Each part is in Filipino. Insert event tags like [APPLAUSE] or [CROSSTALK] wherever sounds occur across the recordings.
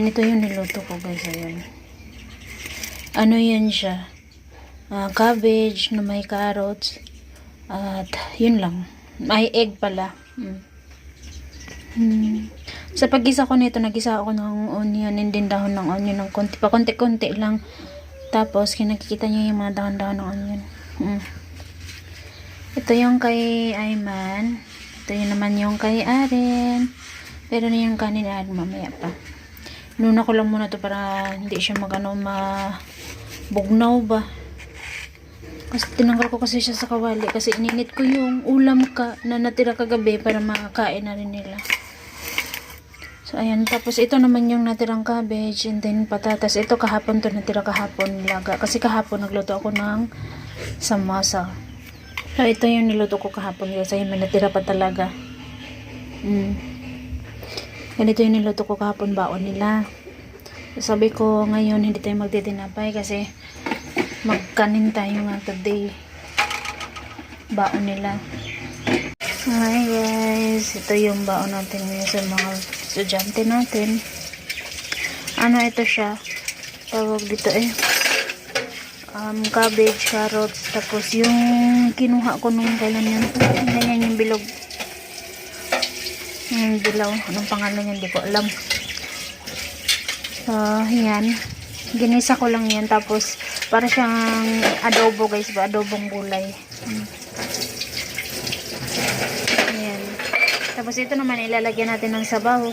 Ayan, ito yung niluto ko guys. Ayan. Ano yan siya? Ah, cabbage na may carrots. At yun lang. May egg pala. Mm. Hmm. Sa paggisa ko nito, nagisa ako ng onion and din dahon ng onion ng konti pa, konti-konti lang. Tapos, kinakikita niyo yung mga dahon-dahon ng onion. Mm. Ito yung kay Ayman. Ito yung naman yung kay Aren. Pero na yung kanin Aren mamaya pa. Nuna ko lang muna to para hindi siya magano ma bugnaw ba. Kasi tinanggal ko kasi siya sa kawali kasi ininit ko yung ulam ka na natira kagabi para makakain na rin nila. So, ayan. Tapos, ito naman yung natirang cabbage and then patatas. Ito kahapon to natira kahapon laga. Kasi kahapon nagluto ako ng samasa. So, ito yung niluto ko kahapon kasi may natira pa talaga. Mm. Ganito yung niluto ko kahapon baon nila. Sabi ko ngayon hindi tayo magtitinapay kasi magkanin tayo nga today. Baon nila. Hi guys, ito yung baon natin ngayon sa mga estudyante natin. Ano ito siya? Tawag dito eh. Um, cabbage, carrots, tapos yung kinuha ko nung kailan yan. Ganyan yung bilog. Yung dilaw. Anong pangalan yan? Hindi ko alam. So, yan. Ginisa ko lang yan. Tapos, para siyang adobo guys ba? Adobong gulay. Ayan. Tapos ito naman ilalagyan natin ng sabaw.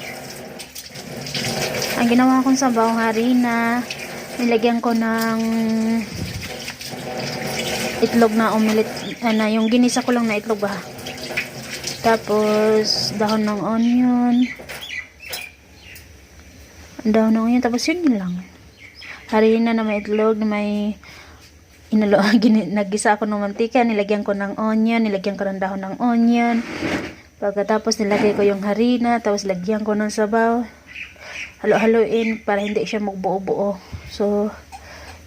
Ang ginawa kong sabaw, harina. Nilagyan ko ng itlog na umilit. Ano, yung ginisa ko lang na itlog ba? Tapos, dahon ng onion. Dahon ng onion. Tapos, yun lang. Harina na may itlog, may inalo, [LAUGHS] nagisa ako ng mantika, nilagyan ko ng onion, nilagyan ko ng dahon ng onion. Pagkatapos nilagay ko yung harina, tapos lagyan ko ng sabaw. Halo-haloin para hindi siya magbuo-buo. So,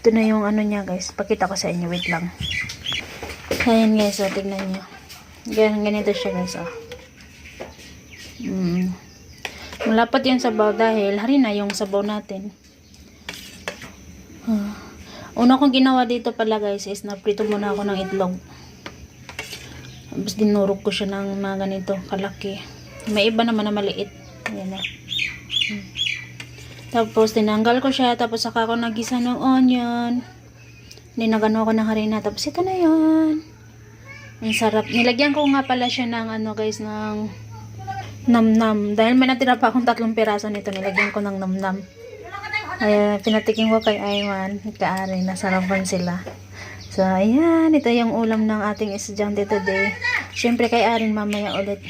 ito na yung ano niya guys. Pakita ko sa inyo. Wait lang. Ayan guys, so tignan nyo. Ganyan, ganito siya guys, oh. Mm. Malapat yung sabaw dahil harina yung sabaw natin. Ah. Una kong ginawa dito pala guys is naprito muna ako ng itlog. Tapos dinurog ko siya ng mga ganito kalaki. May iba naman na maliit. Ayan na. Hmm. Tapos tinanggal ko siya. Tapos saka ako nagisa ng onion. Ninagano ko ng harina. Tapos ito na yon. Ang sarap. Nilagyan ko nga pala siya ng ano guys ng namnam. Dahil may natira pa akong tatlong piraso nito. Nilagyan ko ng namnam. Ay, pinatikin ko kay Ayman, kaari, nasarapan sila. So, ayan, ito yung ulam ng ating estudyante today. Siyempre kay Arin mamaya ulit.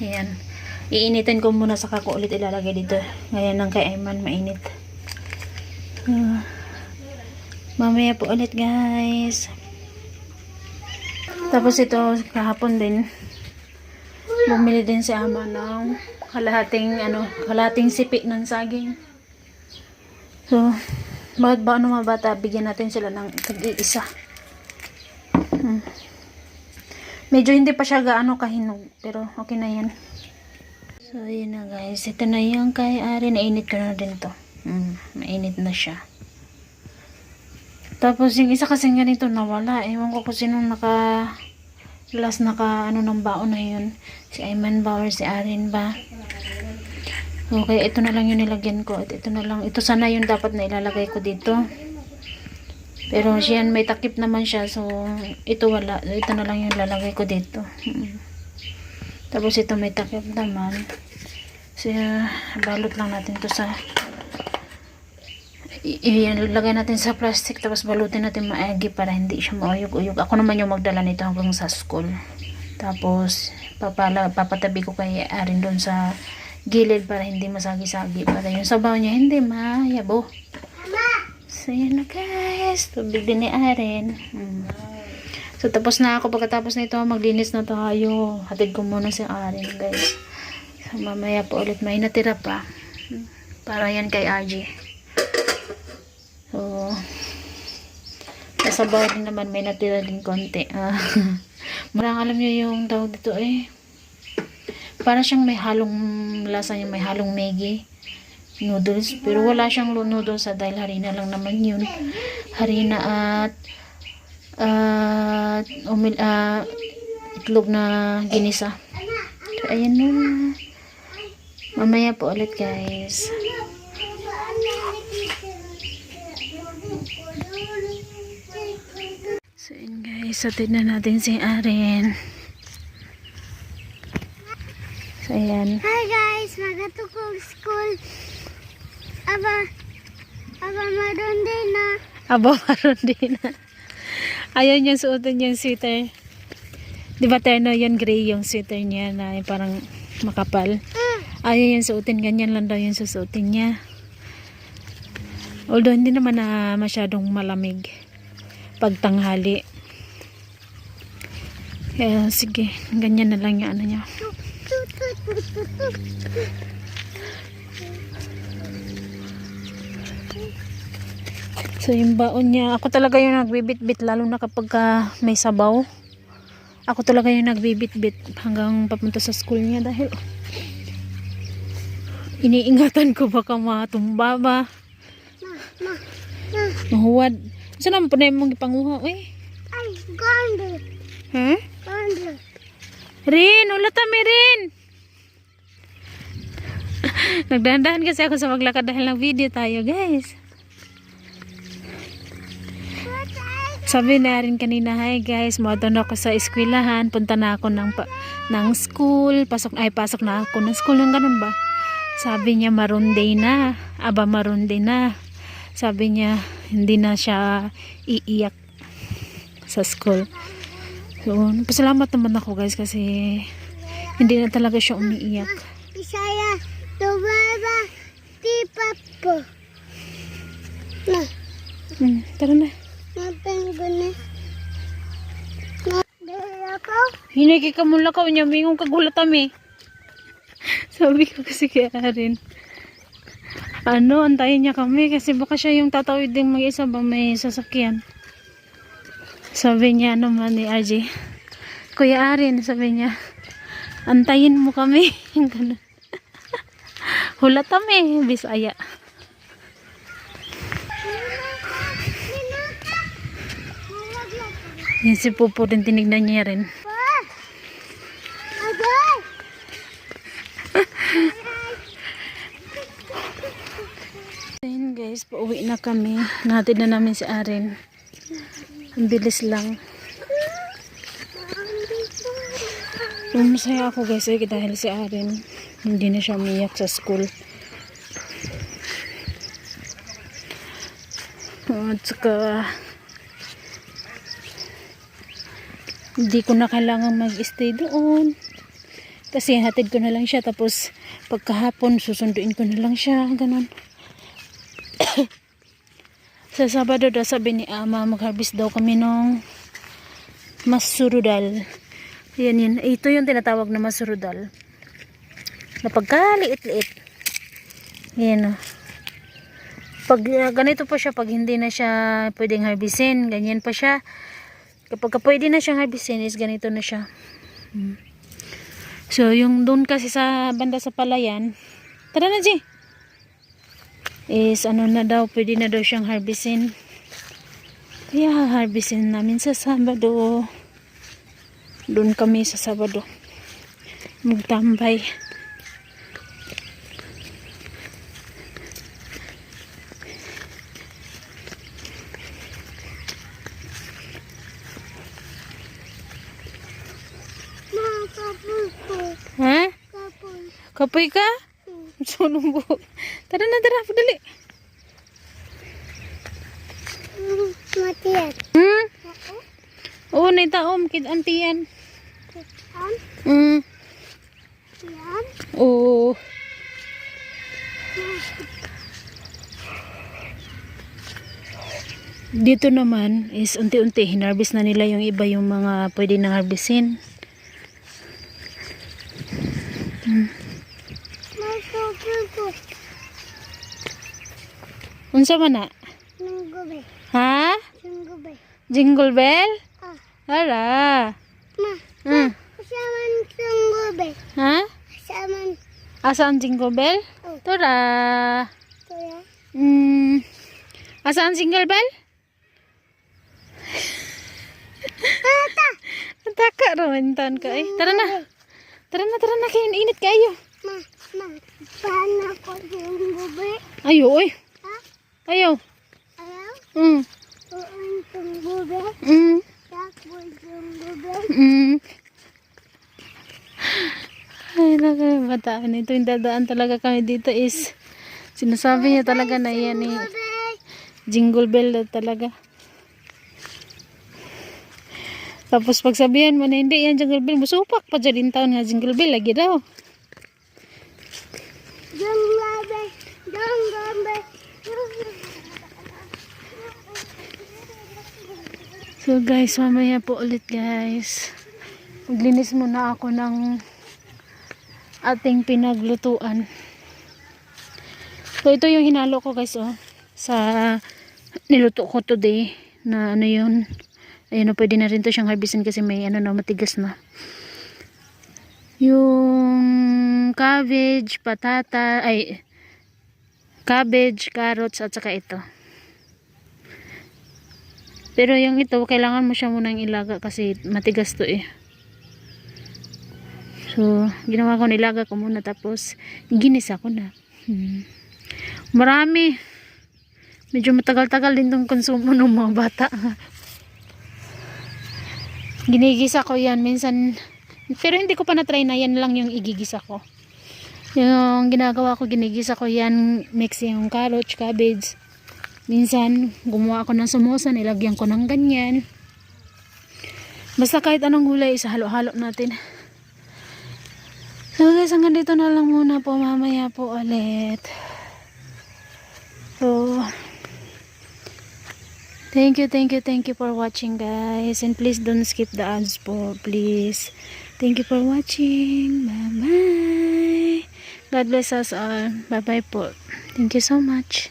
Ayan. Iinitin ko muna sa kako ulit ilalagay dito. Ngayon ng kay Ayman, mainit. Ah. mamaya po ulit guys. Tapos ito, kahapon din, bumili din si Ama ng kalahating, ano, kalahating sipi ng saging. So, bakit ba ano mga bata, bigyan natin sila ng tag-iisa. Hmm. Medyo hindi pa siya gaano kahinog, pero okay na yan. So, yun na guys. Ito na yung kay Ari. Nainit ko na din to. Hmm, mainit na siya. Tapos, yung isa kasing ganito nawala. Ewan ko kung sinong naka last naka ano ng baon na yun. Si Ayman ba or si Arin ba? Okay, ito na lang yung nilagyan ko. At ito na lang. Ito sana yung dapat na ilalagay ko dito. Pero siyan may takip naman siya. So, ito wala. Ito na lang yung lalagay ko dito. Mm. Tapos ito may takip naman. So, balot lang natin to sa ilagay natin sa plastic tapos balutin natin maigi para hindi siya mauyog-uyog. Ako naman yung magdala nito hanggang sa school. Tapos, papala, papatabi ko kay Arin doon sa gilid para hindi masagi-sagi. Para yung sabaw niya hindi mayabo so yan na guys. Tubig din ni Aren hmm. so tapos na ako. Pagkatapos nito maglinis na tayo. Hatid ko muna si Aren guys. So mamaya po ulit may natira pa. Hmm. para yan kay RG so sa sabaw din naman may natira din konti ah [LAUGHS] marang alam nyo yung tawag dito eh para siyang may halong lasa niya may halong Maggi noodles. Pero wala siyang noodles sa dahil harina lang naman yun. Harina at at umil, ah, itlog na ginisa. So, ayan na. Mamaya po ulit guys. So yun guys, satid na natin si Aren. So ayan. Hi guys, magato ko school. Aba, aba madon din na. Aba, maroon din na. Ayaw niya suotin yung sweater. Di ba terno yan, gray yung sweater niya na yung parang makapal. Ayaw yung suotin, ganyan lang daw yung susuotin niya. Although hindi naman na masyadong malamig pag tanghali. Kaya sige, ganyan na lang yung ano niya. So yung baon niya, ako talaga yung nagbibit-bit lalo na kapag ah, may sabaw. Ako talaga yung nagbibit-bit hanggang papunta sa school niya dahil iniingatan ko baka matumba ba, Ma, ma, ma. mahuwad. Saan naman po na mong ipanguha? Uy, Ay, ganda, ha? Rin, ulat kami rin. Nagdahan-dahan kasi ako sa maglakad dahil ng video tayo guys. Sabi na rin kanina, hi guys, na ako sa eskwelahan, punta na ako ng, ng school, pasok, ay pasok na ako ng school, ng ganun ba? Sabi niya, maroon day na, aba maroon day na. Sabi niya, hindi na siya iiyak sa school. So, pasalamat naman ako guys kasi hindi na talaga siya umiiyak. Isaya, tumaba, di papo. Na, Hmm, tara na. napenggo na. Hinagi ka mula ka, unya mingong kagulat kami. [LAUGHS] Sabi ko kasi kaya rin. Ano, antayin niya kami kasi baka siya yung tatawid din mag-isa ba may sasakyan. Sabi niya naman ni RJ. Kuya Arin, sabi niya, antayin mo kami. [LAUGHS] Ganun. Hulat kami, bisaya. Yan si Pupo din tinignan niya rin. [LAUGHS] Ayun guys, pauwi na kami. Natin na namin si Aren. Bilis lang. Masaya ako guys eh, dahil si Aren hindi na siya umiyak sa school. At saka hindi ko na kailangan mag-stay doon. Kasi hatid ko na lang siya tapos pagkahapon susunduin ko na lang siya. Ganon. [COUGHS] sa Sabado daw sabi ni Ama mag-harvest daw kami nung masurudal. Yan yun. Ito yung tinatawag na masurudal. Na pagkaliit-liit. Yan o. Pag uh, ganito pa siya, pag hindi na siya pwedeng harvestin, ganyan pa siya. Kapag ka pwede na siyang harvestin, is ganito na siya. Hmm. So, yung doon kasi sa banda sa palayan, tara na, G is ano na daw, pwede na daw siyang harvestin. Kaya harvestin namin sa Sabado. Doon kami sa Sabado. Magtambay. Ha? Kapoy ka? Sunong buhok. Tara na, tara, padali. Hmm, Matiyan. Hmm? Oo, naitaom, kid antiyan. Yan. Hmm. Yan. Oo. Dito naman is unti-unti hinarvest na nila yung iba yung mga pwede na harvestin. Ko. Unsa man na? Gabi. Ha? Nung gabi. Jingle bell? Ah. Ara. Ma, Hmm. kasaman nung gabi. Ha? Kasaman Asa ang jingle bell? Oh. Tora. Ito yan. Mm. Asa ang jingle bell? Ata! Taka raman ka eh. Tara na. Tara na, tara na. Kaya init kayo. Ma, ma, paano ko yung bubi? Ayo, oy. Ha? Ayaw. Ayaw? Mm. Uun yung bubi? Mm. Takbo yung bubi? Mm. Ay, naku, bataan ito. Yung dadaan talaga kami dito is sinasabi niya talaga na yan eh. Jingle bell na talaga. Tapos pagsabihan mo na hindi yan jingle bell, musupak pa dyan taon nga jingle bell, lagi daw. Yung bubi! Yung bubi! So guys, mamaya po ulit guys. Maglinis muna ako ng ating pinaglutuan. So ito yung hinalo ko guys oh. Sa niluto ko today na ano yun. Ayun oh, pwede na rin to siyang harbisin kasi may ano na matigas na. Yung cabbage, patata, ay cabbage, carrots at saka ito. Pero yung ito, kailangan mo siya munang ilaga kasi matigas to eh. So, ginawa ko nilaga ko muna tapos ginisa ko na. Hmm. Marami. Medyo matagal-tagal din tong konsumo ng mga bata. Ginigisa ko yan. Minsan, pero hindi ko pa na-try na yan lang yung igigisa ko. Yung ginagawa ko, ginigisa ko yan, mix yung carrots, cabbage, Minsan, gumawa ako ng samosa, nilagyan ko ng ganyan. Basta kahit anong gulay, isa halo-halo natin. So guys, hanggang dito na lang muna po. Mamaya po ulit. So, thank you, thank you, thank you for watching guys. And please don't skip the ads po, please. Thank you for watching. Bye-bye. God bless us all. Bye-bye po. Thank you so much.